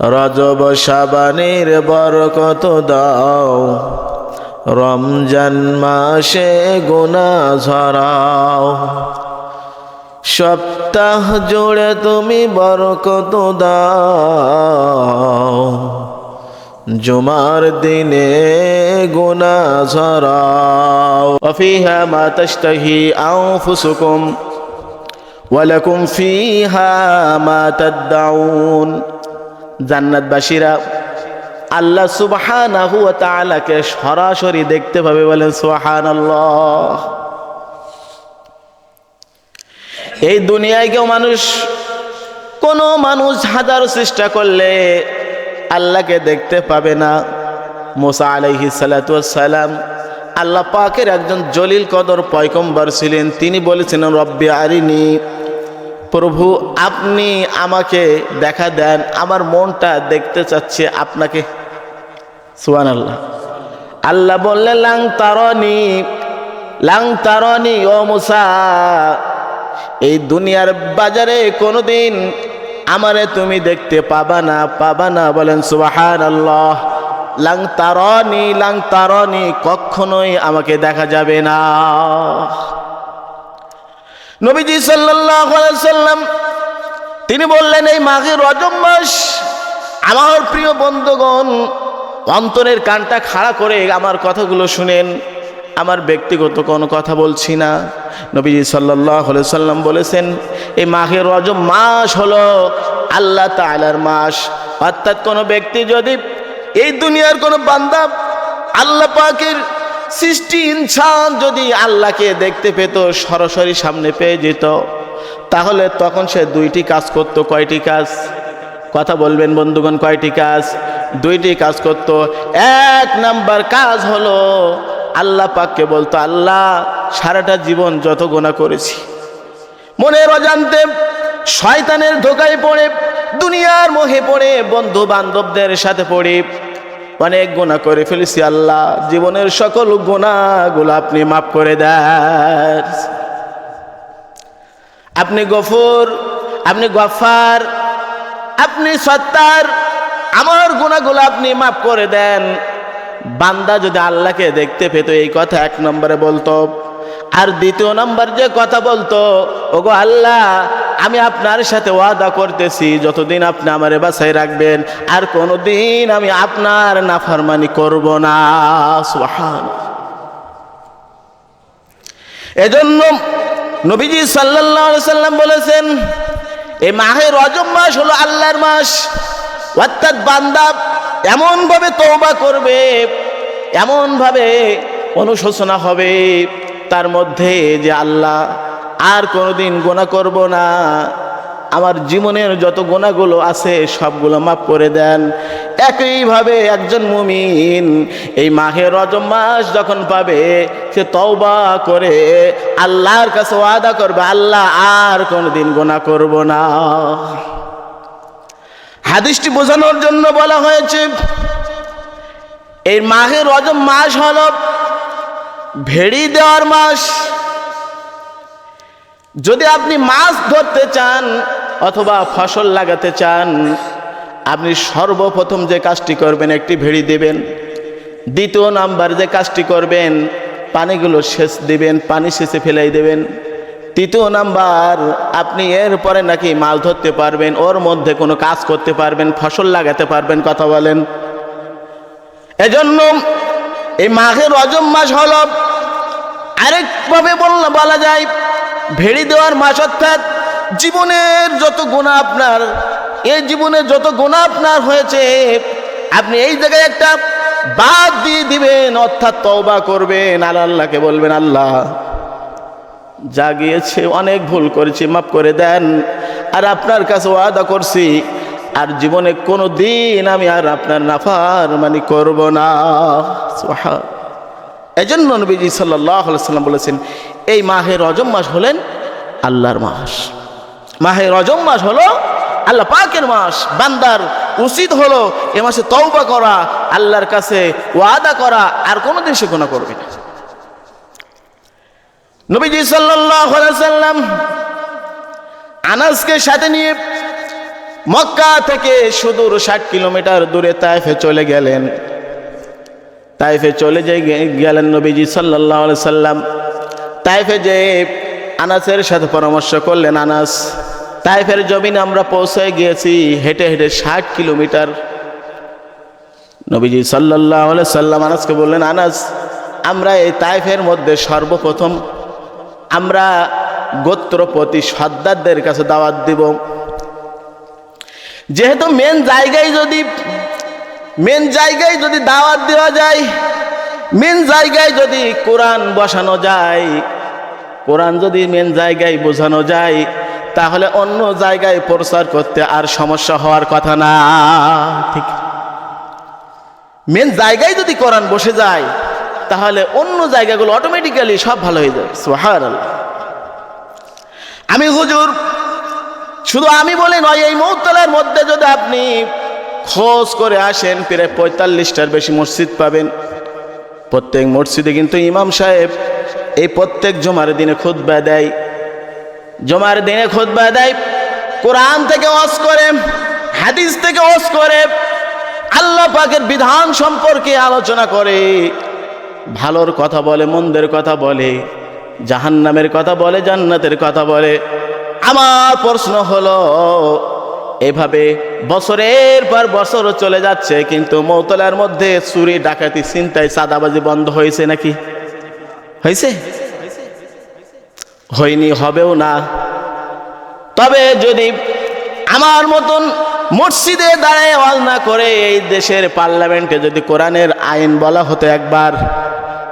রজব সাবানের বরকত দাও। রমজান মাসে গুনা ঝরাও। সপ্তাহ জুড়ে তুমি বরকত দাও। জুমার দিনে গুনা ঝরাও। অফিহা মা তশতহি আনফুসুকুম। ওয়ালাকুম ফিহা মা তাদদাউন। জান্নাতবাসীরা, আল্লাহ সুবহানাহু ওয়া সরাসরি দেখতে পাবে বলেন সুবহানাল্লাহ। এই দুনিয়ায় কেউ মানুষ, কোনো মানুষ হাজার চেষ্টা করলে আল্লাহকে দেখতে পাবে না। মোসা আলাইহি সালাম, আল্লাহ পাকের একজন জলিল কদর পয়কম্বর ছিলেন। তিনি বলেছিলেন, রব্বি আরিনি প্রভু, আপনি আমাকে দেখা দেন, আমার মনটা দেখতে চাচ্ছে আপনাকে। সুয়ান আল্লাহ আল্লাহ বললে লাং তারনি লাং তারনি, ও মুসা, এই দুনিয়ার বাজারে কোনোদিন আমারে তুমি দেখতে পাবা না পাবা না। বলেন সুবাহান আল্লাহ লাং তারনি লাং তারনি, কখনোই আমাকে দেখা যাবে না। নবীজি সাল্লাম, তিনি বললেন, এই মাঘের রজব মাস আমার প্রিয় বন্ধুগণ, অন্তরের কানটা খাড়া করে আমার কথাগুলো শুনেন। আমার ব্যক্তিগত কোনো কথা বলছি না। নবীজি সাল্লাহ সাল্লাম বলেছেন, এই মাঘের রজব মাস হলো আল্লাহ তালার মাস। অর্থাৎ কোনো ব্যক্তি যদি এই দুনিয়ার কোনো বান্দা আল্লাহ পাকের সৃষ্টি ইনসান যদি আল্লাহকে দেখতে পেত, সরাসরি সামনে পেয়ে যেত, তাহলে তখন সে দুইটি কাজ করত। কয়টি কাজ? কথা বলবেন বন্ধুগণ, কয়টি কাজ? দুইটি কাজ করত। এক নাম্বার কাজ হলো, আল্লাহ পাককে বলতো, আল্লাহ, সারাটা জীবন যত গোনা করেছি, মনের অজান্তে শয়তানের ধোকায় পড়ে, দুনিয়ার মোহে পড়ে বন্ধু বান্ধবদের সাথে পড়ে অনেক গুণা করে ফেলেছি আল্লাহ। জীবনের সকল গোনাগুলো আপনি মাফ করে দেন। আপনি গফুর, আপনি গফার, আপনি সত্তার, আমার গুণাগুলো আপনি মাফ করে দেন। বান্দা যদি আল্লাহকে দেখতে পেত, এই কথা এক নম্বরে বলতো আর দ্বিতীয় নম্বর যে কথা বলতো, ওগো আল্লাহ, আমি আপনার সাথে ওয়াদা করতেছি, যতদিন আপনি আমার বাসায় রাখবেন, আর কোনোদিন আমি আপনার নাফরমানি করব না। সুবহান। এজন্য নবীজি আলাইহি সাল্লাম বলেছেন এই মাহে রজব মাস হলো আল্লাহর মাস। অর্থাৎ বান্দা এমনভাবে তওবা করবে, এমনভাবে অনুশোচনা হবে তার মধ্যে যে আল্লাহ আর কোনোদিন গোনা করব না। আমার জীবনের যত গোনাগুলো আছে সবগুলো মাফ করে দেন। একইভাবে একজন মুমিন এই মাহে রজব মাস যখন পাবে, সে তওবা করে আল্লাহর কাছে ওয়াদা করবে, আল্লাহ আর কোনোদিন গোনা করব না। হাদিসটি বোঝানোর জন্য বলা হয়েছে, এই মাহে রজব মাস হল ভেড়ি দেওয়ার মাস। যদি আপনি মাছ ধরতে চান অথবা ফসল লাগাতে চান, আপনি সর্বপ্রথম যে কাজটি করবেন, একটি ভেড়ি দেবেন। দ্বিতীয় নাম্বার যে কাজটি করবেন, পানিগুলো সেচ দিবেন, পানি সেচে ফেলাই দেবেন। তৃতীয় নাম্বার, আপনি এরপরে নাকি মাছ ধরতে পারবেন, ওর মধ্যে কোনো কাজ করতে পারবেন, ফসল লাগাতে পারবেন, কথা বলেন। এজন্য এই মাঘের রজম মাস হল, আরেকভাবে বললে বলা যায়, ভেড়ি দেওয়ার মাস, অর্থাৎ জীবনের যত গুণা আপনার, এই জীবনে যত গুণা আপনার হয়েছে, আপনি এই জায়গায় একটা বাদ দিয়ে দিবেন, অর্থাৎ তওবা করবেন, আর আল্লাহকে বলবেন, আল্লাহ যা গিয়েছে অনেক ভুল করেছি, মাফ করে দেন, আর আপনার কাছে ওয়াদা করছি আর জীবনে কোনো দিন আমি আর আপনার নাফার মানি করব না। সুবহান। এজন্য নবীজি সাল্লাহ সাল্লাম বলেছেন, এই মাহের রজম মাস হলেন আল্লাহর মাস। মাহের রজম মাস হলো আল্লাহ পাকের মাস। বান্দার উচিত হলো এ মাসে তওবা করা, আল্লাহর কাছে ওয়াদা করা, আর কোনোদিন সে গুণা করবে না। নবীজি আলাইহি সাল্লাম আনাসকে সাথে নিয়ে মক্কা থেকে সুদূর ষাট কিলোমিটার দূরে তাইফে চলে গেলেন। তাইফে চলে যে গেলেন নবীজি সাল্লাহ সাল্লাম। তাইফে যে আনাসের সাথে পরামর্শ করলেন আনাস, তাইফের জমিনে আমরা পৌঁছে গিয়েছি হেঁটে হেঁটে ষাট কিলোমিটার। নবীজি সাল্লাহ সাল্লাম আনাসকে বললেন, আনাস, আমরা এই তাইফের মধ্যে সর্বপ্রথম আমরা গোত্রপতি সর্দারদের কাছে দাওয়াত দিব। যেহেতু মেন জায়গায় যদি মেন জায়গায় যদি দাওয়াত দেওয়া যায় মেন জায়গায় যদি কোরআন বসানো যায়, কোরআন যদি মেন জায়গায় বোঝানো যায়, তাহলে অন্য জায়গায় প্রচার করতে আর সমস্যা হওয়ার কথা না। ঠিক। মেন জায়গায় যদি কোরআন বসে যায়, তাহলে অন্য জায়গাগুলো অটোমেটিক্যালি সব ভালো হয়ে যাবে। সোহার আমি হুজুর শুধু আমি বলি নয়, এই মৌতলার মধ্যে যদি আপনি খোঁজ করে আসেন, প্রায় পঁয়তাল্লিশটার বেশি মসজিদ পাবেন। প্রত্যেক মসজিদে কিন্তু ইমাম সাহেব এই প্রত্যেক জমার দিনে খুদ্া দেয়। জমার দিনে খুদ্া দেয়, কোরআন থেকে অস করে, হাদিস থেকে অস করে, আল্লাহ পাকের বিধান সম্পর্কে আলোচনা করে, ভালোর কথা বলে, মন্দের কথা বলে, জাহান্নামের কথা বলে, জান্নাতের কথা বলে আমার প্রশ্ন হলো, এভাবে বছরের পর বছর চলে যাচ্ছে, কিন্তু মৌতলার মধ্যে চুরি, ডাকাতি চিন্তায় সাদাবাজি বন্ধ হয়েছে নাকি? হয়েছে? হয়নি, হবেও না। তবে যদি আমার মতন মসজিদে দাঁড়ায় ওয়াজ না করে, এই দেশের পার্লামেন্টে যদি কোরআনের আইন বলা হতো একবার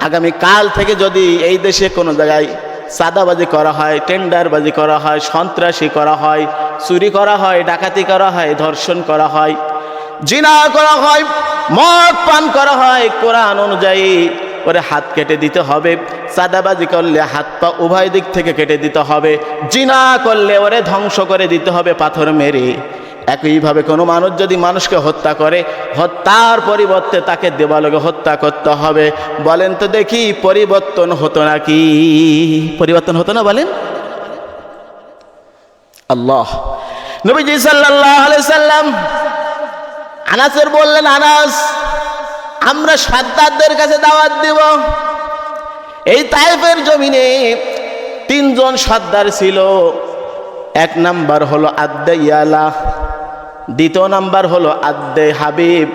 আগামী কাল থেকে যদি এই দেশে কোনো জায়গায় সাদাবাজি করা হয়, টেন্ডারবাজি করা হয়, সন্ত্রাসী করা হয়, চুরি করা হয়, ডাকাতি করা হয়, ধর্ষণ করা হয়, জিনা করা হয়, মদ পান করা হয়, কোরআন অনুযায়ী ওরে হাত কেটে দিতে হবে। সাদাবাজি করলে হাত পা উভয় দিক থেকে কেটে দিতে হবে। জিনা করলে ওরে ধ্বংস করে দিতে হবে পাথর মেরে। একইভাবে কোনো মানুষ যদি মানুষকে হত্যা করে, হত্যার পরিবর্তে তাকে দেবালকে হত্যা করতে হবে। বলেন তো দেখি, পরিবর্তন হতো নাকি? পরিবর্তন হতো না বলেন? আল্লাহ। নবীজি সাল্লাহ সাল্লাম আনাসের বললেন, আনাস, আমরা সাদ্দারদের কাছে দাওয়াত দিব। এই তাইফের জমিনে তিনজন সর্দার ছিল। এক নাম্বার হলো আদ্দে ইয়ালা দ্বিতীয় নাম্বার হলো আদ্দে হাবিব,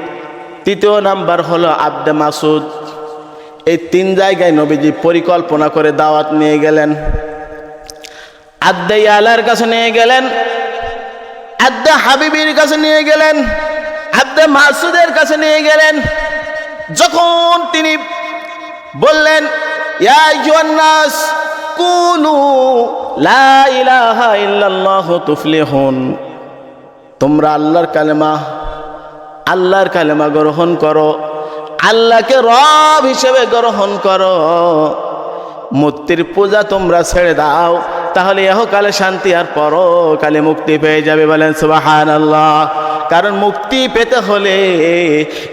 তৃতীয় নাম্বার হলো আব্দে মাসুদ। এই তিন জায়গায় নবীজি পরিকল্পনা করে দাওয়াত নিয়ে গেলেন। আদ্দে ইয়ালার কাছে নিয়ে গেলেন আদ্দে হাবিবির কাছে নিয়ে গেলেন, আব্দে মাসুদের কাছে নিয়ে গেলেন। যখন তিনি বললেন কুলু লা ইলাহা ইল্লাল্লাহ তুফলিহুন। তোমরা আল্লাহর কালেমা আল্লাহর কালেমা গ্রহণ করো। আল্লাহকে রব হিসেবে গ্রহণ করো। মূর্তির পূজা তোমরা ছেড়ে দাও, তাহলে এহকালে শান্তি আর পরকালে মুক্তি পেয়ে যাবে বলেন সুবাহান আল্লাহ কারণ মুক্তি পেতে হলে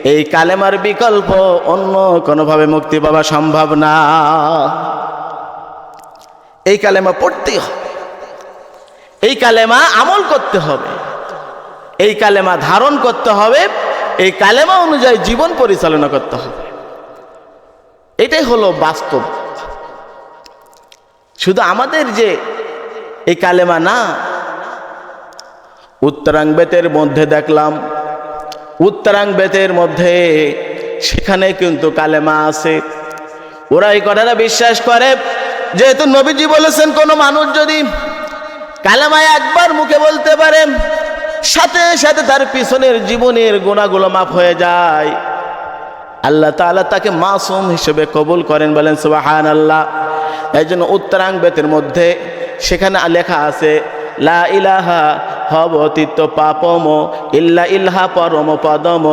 এই কালেমার বিকল্প অন্য কোনোভাবে মুক্তি পাওয়া সম্ভব না। এই কালেমা পড়তেই হবে। এই কালেমা আমল করতে হবে। এই কালেমা ধারণ করতে হবে, এই কালেমা অনুযায়ী জীবন পরিচালনা করতে হবে। এটাই হলো বাস্তব। শুধু আমাদের যে এই কালেমা না, উত্তরাং বেতের মধ্যে দেখলাম, উত্তরাং বেতের মধ্যে সেখানে কিন্তু কালেমা আছে। ওরা এই কথাটা বিশ্বাস করে, যেহেতু নবীজি বলেছেন, কোনো মানুষ যদি কালেমায় একবার মুখে বলতে পারে সাথে সাথে তার পিছনের জীবনের গুণাগুলো মাফ হয়ে যায়। আল্লাহ তাআলা তাকে মাসুম হিসেবে কবুল করেন, বলেন সুবাহান আল্লাহ এই জন্য উত্তরাং বেতের মধ্যে সেখানে লেখা আছে, লা ইলাহা হবতীত পাপম, ইল্লা ইল্হা পরম পদম।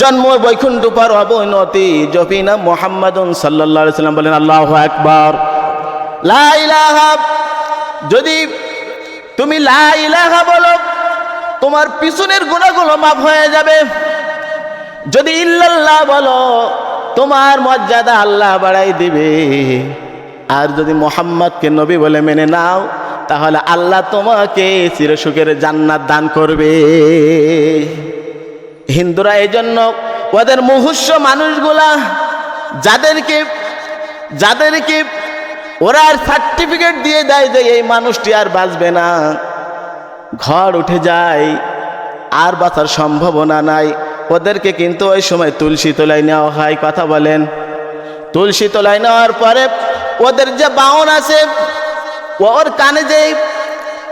জন্ম বৈকুণ্ঠ পর অবনতি, জপিনা মোহাম্মদুন সাল্লাহ সাল্লাম, বলেন, আল্লাহ একবার লা ইলাহা, যদি তুমি লা ইলাহা বলো তোমার পিছনের গুণাগুলো মাফ হয়ে যাবে। যদি ইল্লাল্লাহ বলো, তোমার মর্যাদা আল্লাহ বাড়াই দিবে। আর যদি মোহাম্মদকে নবী বলে মেনে নাও, তাহলে আল্লাহ তোমাকে চিরসুখের জান্নাত দান করবে। হিন্দুরা এই জন্য ওদের মুহুষ্য মানুষগুলা, যাদেরকে যাদেরকে ওরা সার্টিফিকেট দিয়ে দেয় যে এই মানুষটি আর বাঁচবে না। ঘর উঠে যায়, আর বাঁচার সম্ভাবনা নাই। ওদেরকে কিন্তু ওই সময় তুলসী তোলায় নেওয়া হয়, কথা বলেন। তুলসী তোলায় নেওয়ার পরে ওদের যে বাউন আছে ওর কানে যে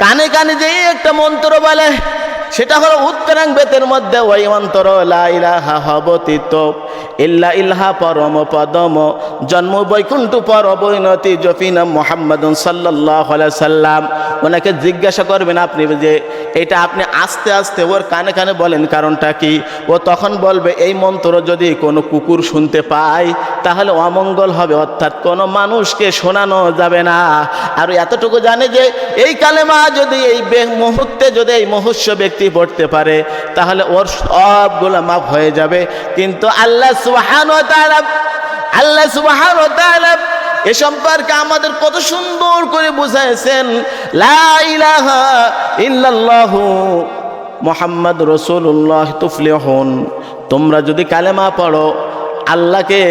কানে কানে যে একটা মন্ত্র বলে সেটা হলো উত্তরাং বেতের মধ্যে ওই মন্ত্র লা ইলাহা হবতিত। ইল্লা ইল্হা পরম পদম। জন্ম বৈকুণ্ঠ পর বৈনতি জফিনা মোহাম্মদ সাল্লাহ সাল্লাম। ওনাকে জিজ্ঞাসা করবেন আপনি যে, এটা আপনি আস্তে আস্তে ওর কানে কানে বলেন, কারণটা কি? ও তখন বলবে, এই মন্ত্র যদি কোনো কুকুর শুনতে পায়, তাহলে অমঙ্গল হবে, অর্থাৎ কোনো মানুষকে শোনানো যাবে না। আর এতটুকু জানে যে, এই কালেমা যদি এই মুহূর্তে যদি এই মহুষ্য ব্যক্তি পড়তে পারে, তাহলে ওর সবগুলো মাফ হয়ে যাবে। কিন্তু আল্লাহ সুবহান আল্লাহ সুবহান এ সম্পর্কে আমাদের কত সুন্দর করে বুঝাইছেন মোহাম্মদ রসুল্লাহ তুফলিহন। তোমরা যদি কালেমা পড়ো, আল্লাহকে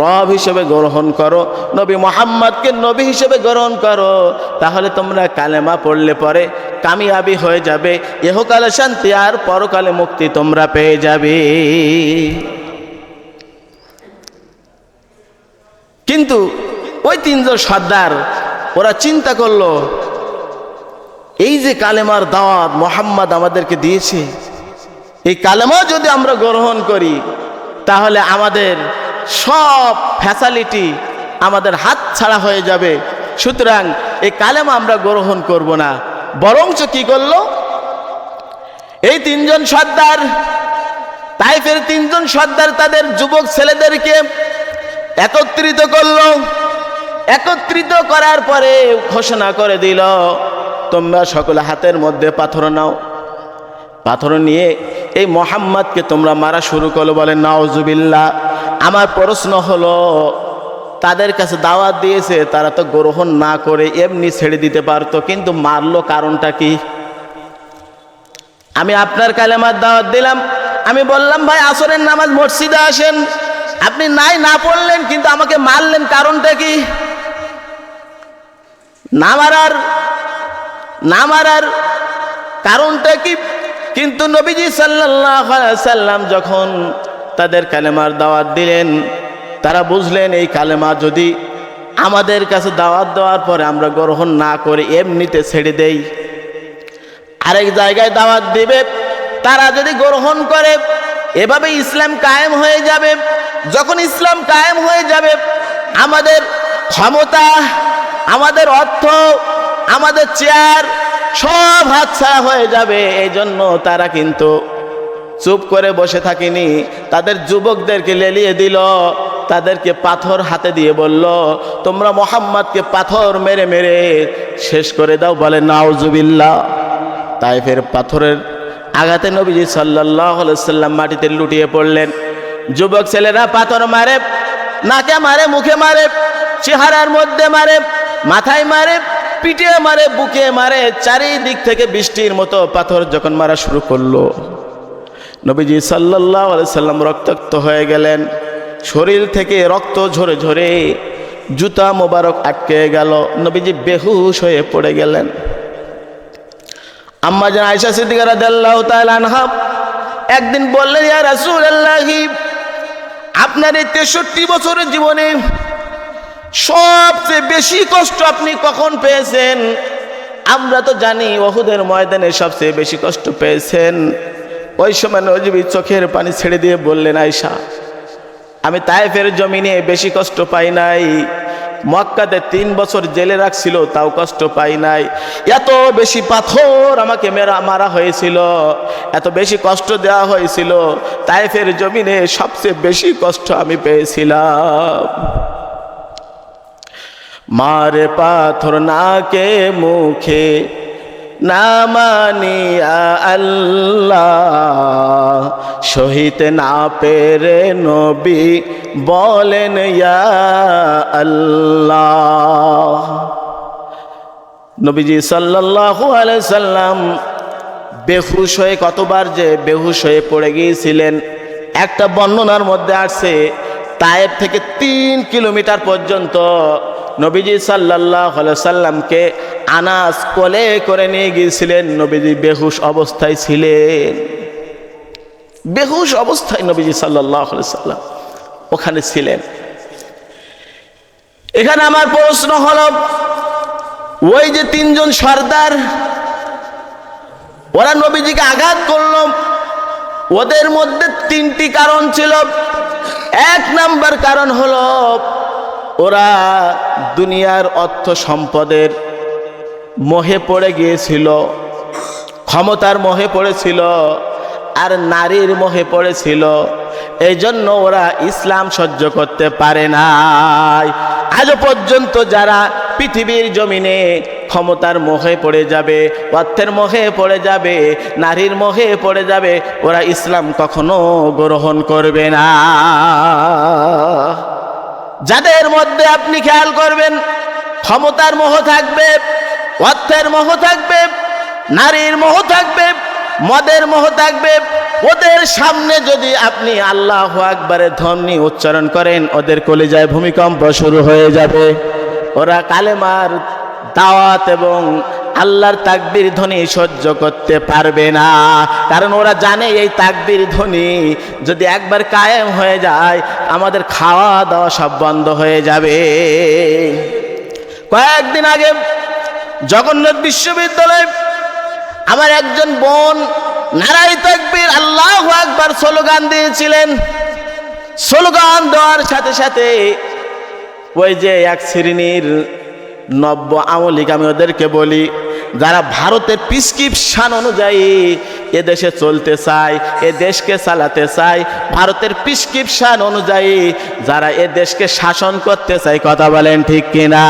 রব হিসেবে গ্রহণ করো, নবী মোহাম্মদকে নবী হিসেবে গ্রহণ করো, তাহলে তোমরা কালেমা পড়লে পরে কামিয়াবি হয়ে যাবে। এহকালে শান্তি আর পরকালে মুক্তি তোমরা পেয়ে যাবে। কিন্তু ওই তিনজন সর্দার ওরা চিন্তা করল, এই যে কালেমার দাওয়াত মোহাম্মদ আমাদেরকে দিয়েছে, এই কালেমা যদি আমরা গ্রহণ করি, তাহলে আমাদের সব ফ্যাসালিটি আমাদের হাত ছাড়া হয়ে যাবে। সুতরাং এই কালেমা আমরা গ্রহণ করব না। বরঞ্চ কি করল? এই তিনজন সর্দার, তাইফের তিনজন সর্দার তাদের যুবক ছেলেদেরকে একত্রিত করল। একত্রিত করার পরে ঘোষণা করে দিল, তোমরা সকলে হাতের মধ্যে পাথর নাও। পাথর নিয়ে এই মোহাম্মদকে তোমরা মারা শুরু করল বলে নাওজুবিল্লা আমার প্রশ্ন হলো তাদের কাছে দাওয়াত দিয়েছে, তারা তো গ্রহণ না করে এমনি ছেড়ে দিতে পারতো, কিন্তু মারলো কারণটা কি? আমি আপনার কালেমার দাওয়াত দিলাম, আমি বললাম, ভাই, আসরের নামাজ মসজিদে আসেন। আপনি নাই, না পড়লেন, কিন্তু আমাকে মারলেন কারণটা কি? না মারার না মারার কারণটা কি? কিন্তু নবীজি সাল্লাহ সাল্লাম যখন তাদের কালেমার দাওয়াত দিলেন তারা বুঝলেন, এই কালেমা যদি আমাদের কাছে দাওয়াত দেওয়ার পরে আমরা গ্রহণ না করে, এমনিতে ছেড়ে দেই। আরেক জায়গায় দাওয়াত দিবে, তারা যদি গ্রহণ করে, এভাবে ইসলাম কায়েম হয়ে যাবে। যখন ইসলাম কায়েম হয়ে যাবে, আমাদের ক্ষমতা, আমাদের অর্থ, আমাদের চেয়ার সব হাতছাড়া হয়ে যাবে। এই জন্য তারা কিন্তু চুপ করে বসে থাকেনি। তাদের যুবকদেরকে লেলিয়ে দিল। তাদেরকে পাথর হাতে দিয়ে বলল, তোমরা মোহাম্মদকে পাথর মেরে মেরে শেষ করে দাও বলে নাওজুবিল্লা তাইফের পাথরের আঘাতে নবীজি সাল্লাহ সাল্লাম মাটিতে লুটিয়ে পড়লেন। যুবক ছেলেরা পাথর মারে, নাকে মারে, মুখে মারে, চেহারার মধ্যে মারে, মাথায় মারে, পিঠে মারে, বুকে মারে, চারিদিক থেকে বৃষ্টির মতো পাথর যখন মারা শুরু করল, নবীজি সাল্লাহ সাল্লাম রক্তাক্ত হয়ে গেলেন। শরীর থেকে রক্ত ঝরে ঝরে জুতা মোবারক আটকে গেল। নবীজি বেহুশ হয়ে পড়ে গেলেন। আম্মা যেন আয়সা সিদ্দিকা রাদিয়াল্লাহু তাআলা আনহা একদিন বললেন, ইয়া রাসূলুল্লাহি, আপনার এই তেষট্টি বছরের জীবনে সবচেয়ে বেশি কষ্ট আপনি কখন পেয়েছেন? আমরা তো জানি ওহুদের ময়দানে সবচেয়ে বেশি কষ্ট পেয়েছেন। ওই সময় নজবি চোখের পানি ছেড়ে দিয়ে বললেন আয়সা আমি তাইফের জমিনে বেশি কষ্ট পাই নাই। মক্কাতে তিন বছর জেলে রাখছিল, তাও কষ্ট পাই নাই। এত বেশি পাথর আমাকে মেরা, মারা হয়েছিল, এত বেশি কষ্ট দেওয়া হয়েছিল তাইফের জমিনে সবচেয়ে বেশি কষ্ট আমি পেয়েছিলাম। মারে পাথর নাকে, মুখে না মানিয়া আল্লাহ সহিতে না পেরে নবী বলেন, ইয়া আল্লাহ। নবীজি আলাইহি সাল্লাম বেহুশ হয়ে কতবার যে বেহুশ হয়ে পড়ে গিয়েছিলেন, একটা বর্ণনার মধ্যে আসছে, তায়েব থেকে তিন কিলোমিটার পর্যন্ত নবীজি সাল্লাহ সাল্লামকে আনাস কোলে করে নিয়ে গিয়েছিলেন। নবীজি বেহুশ অবস্থায় ছিলেন। বেহুশ অবস্থায় নবীজি সাল্লাহ সাল্লাম ওখানে ছিলেন। এখানে আমার প্রশ্ন হল, ওই যে তিনজন সর্দার, ওরা নবীজিকে আঘাত করল। ওদের মধ্যে তিনটি কারণ ছিল। এক নাম্বার কারণ হলো ওরা দুনিয়ার অর্থ সম্পদের মোহে পড়ে গিয়েছিল, ক্ষমতার মোহে পড়েছিল আর নারীর মোহে পড়েছিল। এই জন্য ওরা ইসলাম সহ্য করতে পারে নাই। আজও পর্যন্ত যারা পৃথিবীর জমিনে ক্ষমতার মোহে পড়ে যাবে, অর্থের মোহে পড়ে যাবে, নারীর মোহে পড়ে যাবে, ওরা ইসলাম কখনো গ্রহণ করবে না। যাদের মধ্যে আপনি খেয়াল করবেন, ক্ষমতার মোহ থাকবে, অর্থের মোহ থাকবে, নারীর মোহ থাকবে, মদের মোহ থাকবে। ওদের সামনে যদি আপনি আল্লাহ আকবারের ধ্বনি উচ্চারণ করেন, ওদের কলেজায় ভূমিকম্প শুরু হয়ে যাবে। ওরা কালেমার দাওয়াত এবং আল্লাহর তাকবির ধ্বনি সহ্য করতে পারবে না। কারণ ওরা জানে এই তাকবির ধ্বনি যদি একবার কায়েম হয়ে যায়, আমাদের খাওয়া দাওয়া সব বন্ধ হয়ে যাবে। কয়েকদিন আগে জগন্নাথ বিশ্ববিদ্যালয়ে আমার একজন বোন নারাই তাকবির আল্লাহ একবার স্লোগান দিয়েছিলেন। স্লোগান দেওয়ার সাথে সাথে ওই যে এক শ্রেণির নব্য আমলিক আমি ওদেরকে বলি, যারা ভারতের প্রিসক্রিপশন অনুযায়ী এ দেশে চলতে চায় এ দেশকে চালাতে চায়, ভারতের প্রিসক্রিপশন অনুযায়ী যারা এ দেশকে শাসন করতে চায়, কথা বলেন ঠিক কিনা?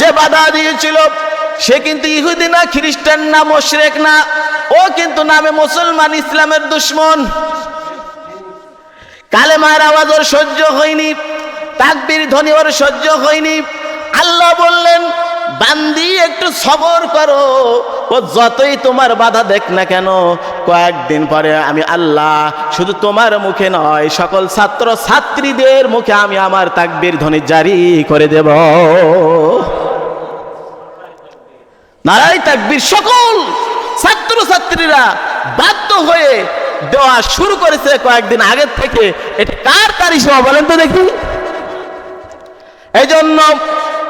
যে বাধা দিয়েছিল, সে কিন্তু ইহুদি না, খ্রিস্টান না, মোশরেক না, ও কিন্তু নামে মুসলমান, ইসলামের দুশ্মন। কালেমার আওয়াজ ওর সহ্য হয়নি, তাকবির ধ্বনি ওর সহ্য হয়নি। আল্লাহ বললেন, বান্দি, একটু সবর করো। ও যতই তোমার বাধা দেখ না কেন, কয়েকদিন পরে আমি আল্লাহ শুধু তোমার মুখে নয়, সকল ছাত্র ছাত্রীদের মুখে আমি আমার তাকবির ধ্বনি জারি করে দেব। নারাই তাকবির, সকল ছাত্র ছাত্রীরা বাধ্য হয়ে দেওয়া শুরু করেছে কয়েকদিন আগের থেকে। এটা কার কারিশমা বলেন তো দেখি। এই জন্য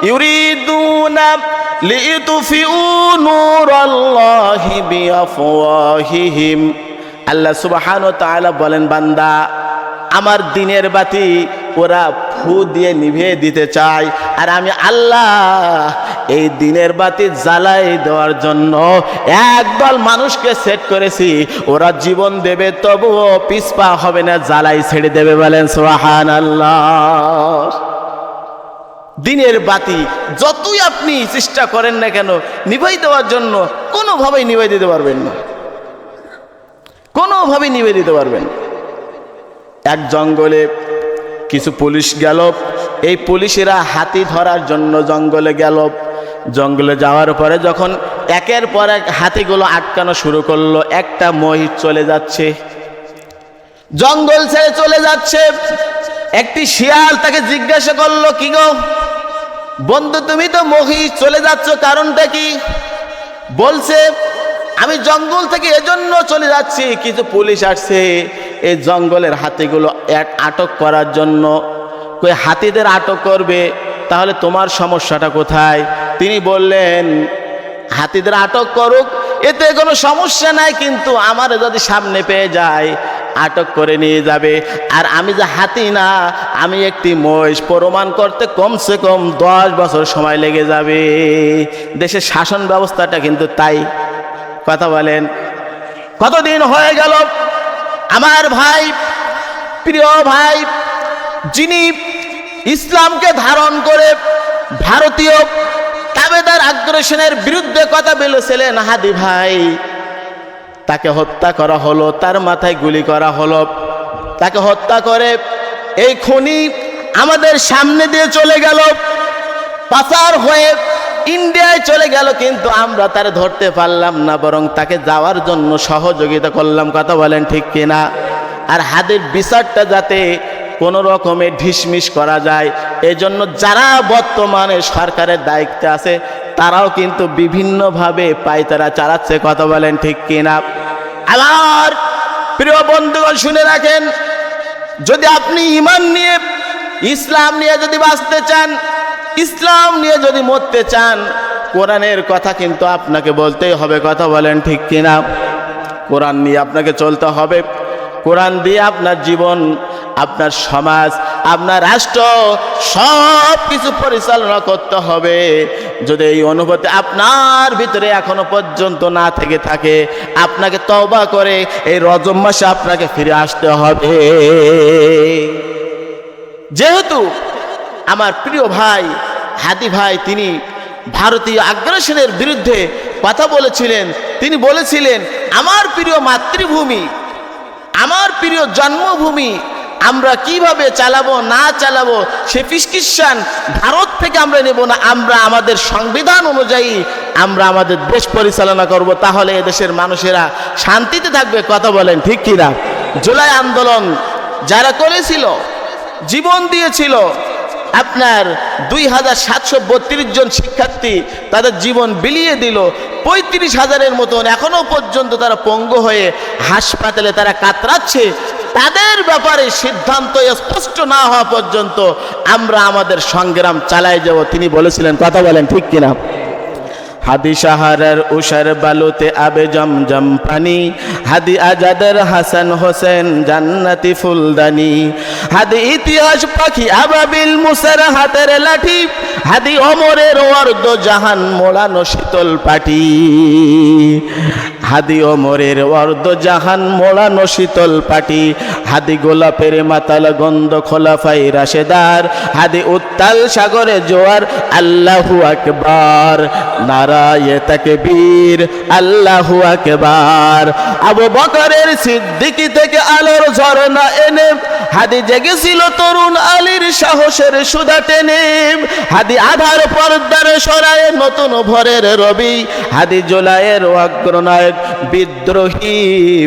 ইউরিদুনা লিতুফিউ নূরাল্লাহি বিআফওয়াহিহিম। আল্লাহ সুবহানাহু ওয়া তাআলা বলেন, বান্দা, আমার দিনের বাতি ওরা ফু দিয়ে নিভিয়ে দিতে চায়, আর আমি আল্লাহ এই দিনের বাতি জ্বালাই দেওয়ার জন্য একদল মানুষকে সেট করেছি। ওরা জীবন দেবে, তবুও পিসপা হবে না, জ্বালাই ছেড়ে দেবে বলেন সোহান আল্লাহ দিনের বাতি যতই আপনি চেষ্টা করেন না কেন, নিভাই দেওয়ার জন্য কোনোভাবেই নিভাই দিতে পারবেন না। কোনোভাবেই নিভাই দিতে পারবেন এক জঙ্গলে কিছু পুলিশ গেল, এই পুলিশেরা হাতি ধরার জন্য জঙ্গলে গেল। জঙ্গলে যাওয়ার পরে যখন একের পর এক হাতিগুলো আটকানো শুরু করল, একটা মহিষ চলে যাচ্ছে। জঙ্গল ছেড়ে চলে যাচ্ছে। একটি শিয়াল তাকে জিজ্ঞাসা করল, কি গো? বন্ধু, তুমি তো মহিষ, চলে যাচ্ছ, কারণটা কি? বলছে, আমি জঙ্গল থেকে এজন্য চলে যাচ্ছি, কিছু পুলিশ আসছে, এই জঙ্গলের হাতিগুলো এক আটক করার জন্য। কই, হাতিদের আটক করবে, তাহলে তোমার সমস্যাটা কোথায়? তিনি বললেন, হাতিদের আটক করুক, এতে কোনো সমস্যা নাই, কিন্তু আমার যদি সামনে পেয়ে যায় আটক করে নিয়ে যাবে। আর আমি যে হাতি না, আমি একটি মহিষ। প্রমাণ করতে কমসে কম দশ বছর সময় লেগে যাবে। দেশের শাসন ব্যবস্থাটা কিন্তু তাই। কথা বলেন। কতদিন হয়ে গেল? আমার ভাই, প্রিয় ভাই, যিনি ইসলামকে ধারণ করে ভারতীয় তাবেদার আগ্রাসনের বিরুদ্ধে কথা বলেছিলেন, হাদি ভাই। তাকে হত্যা করা হলো, তার মাথায় গুলি করা হলো। তাকে হত্যা করে এই খনি আমাদের সামনে দিয়ে চলে গেল, পাচার হয়ে ইন্ডিয়ায় চলে গেল, কিন্তু আমরা তারে ধরতে পারলাম না, বরং তাকে যাওয়ার জন্য সহযোগিতা করলাম। কথা বলেন ঠিক কিনা? আর হাদের বিচারটা যাতে কোনো রকমে ঢিসমিস করা যায়, এজন্য যারা বর্তমানে সরকারের দায়িত্বে আছে তারাও কিন্তু বিভিন্নভাবে পায়তারা চালাচ্ছে, কথা বলেন ঠিক কিনা? আমার প্রিয় বন্ধুগণ, শুনে রাখেন, যদি আপনি ইমান নিয়ে, ইসলাম নিয়ে যদি বাঁচতে চান, ইসলাম নিয়ে যদি মরতে চান, কোরআনের কথা কিন্তু আপনাকে বলতেই হবে, কথা বলেন ঠিক কিনা? কোরআন নিয়ে আপনাকে চলতে হবে, কোরআন দিয়ে আপনার জীবন, আপনার সমাজ, আপনার রাষ্ট্র সব কিছু পরিচালনা করতে হবে। যদি এই অনুভূতি আপনার ভিতরে এখনও পর্যন্ত না থেকে থাকে, আপনাকে তওবা করে এই রজব মাসে আপনাকে ফিরে আসতে হবে। যেহেতু আমার প্রিয় ভাই, হাদি ভাই, তিনি ভারতীয় আগ্রাসনের বিরুদ্ধে কথা বলেছিলেন, তিনি বলেছিলেন, আমার প্রিয় মাতৃভূমি, আমার প্রিয় জন্মভূমি আমরা কীভাবে চালাবো, না চালাবো, সে প্রিসক্রিপশন ভারত থেকে আমরা নেব না, আমরা আমাদের সংবিধান অনুযায়ী আমরা আমাদের দেশ পরিচালনা করব। তাহলে এদেশের মানুষেরা শান্তিতে থাকবে, কথা বলেন ঠিক কিনা? জুলাই আন্দোলন যারা করেছিল, জীবন দিয়েছিল, আপনার দুই হাজার সাতশো বত্রিশ জন শিক্ষার্থী তাদের জীবন বিলিয়ে দিল, পঁয়ত্রিশ হাজারের মতন এখনও পর্যন্ত তারা পঙ্গু হয়ে হাসপাতালে তারা কাতরাচ্ছে তাদের ব্যাপারে সিদ্ধান্ত স্পষ্ট না হওয়া পর্যন্ত আমরা আমাদের সংগ্রাম চালাই যাব। তিনি বলেছিলেন, কথা বলেন, ঠিক কিনা? হাদি সাহারার উষার বালুতে আবে জমজম পানি, হাদি আজাদের হাসান হোসেন জান্নাতি ফুলদানি, হাদি ইতিহাস পাখি আবাবিল মুসার হাতের লাঠি, হাদি অমরের অর্ধ জাহান মোড়ানো শীতল পাটি। হাদি ওমরের অর্ধ জাহান মোড়ানো শীতল পাটি। হাদি গোলাপের মাতাল গন্ধ খোলাফাই রাশেদার। হাদি উত্তাল সাগরে জোয়ার, আল্লাহু আকবার। নারায়ে তাকে বীর আল্লাহু আকবার। আবু বকরের সিদ্দিকি থেকে আলোর ঝরনা এনে, হাদি জেগেছিল তরুণ আলীর সাহসের সুদা টেনে। হাদি আধার পর্দার সরায় নতুন ভরের রবি। হাদি জোলায়ের অগ্রনায়ক বিদ্রোহী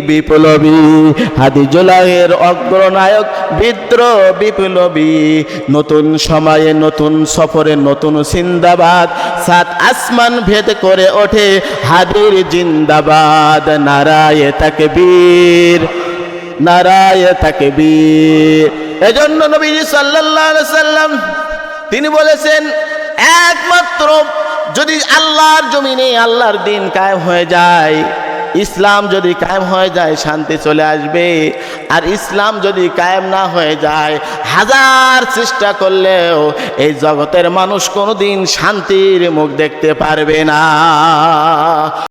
বিপ্লবী। হাদি জোলায়ের অগ্রনায়ক বিদ্রোহ বিপ্লবী। নতুন সময়ে নতুন সফরে নতুন সিন্দাবাদ। সাত আসমান ভেদ করে ওঠে হাদির জিন্দাবাদ। নারায়ে তাকে বীর নারায় তাকে বীর এজন্য নবী সাল্লাম তিনি বলেছেন, একমাত্র যদি আল্লাহর জমিনে আল্লাহর দিন কায়েম হয়ে যায়, ইসলাম যদি কায়েম হয়ে যায়, শান্তি চলে আসবে। আর ইসলাম যদি কায়েম না হয়ে যায়, হাজার চেষ্টা করলেও এই জগতের মানুষ কোনোদিন শান্তির মুখ দেখতে পারবে না।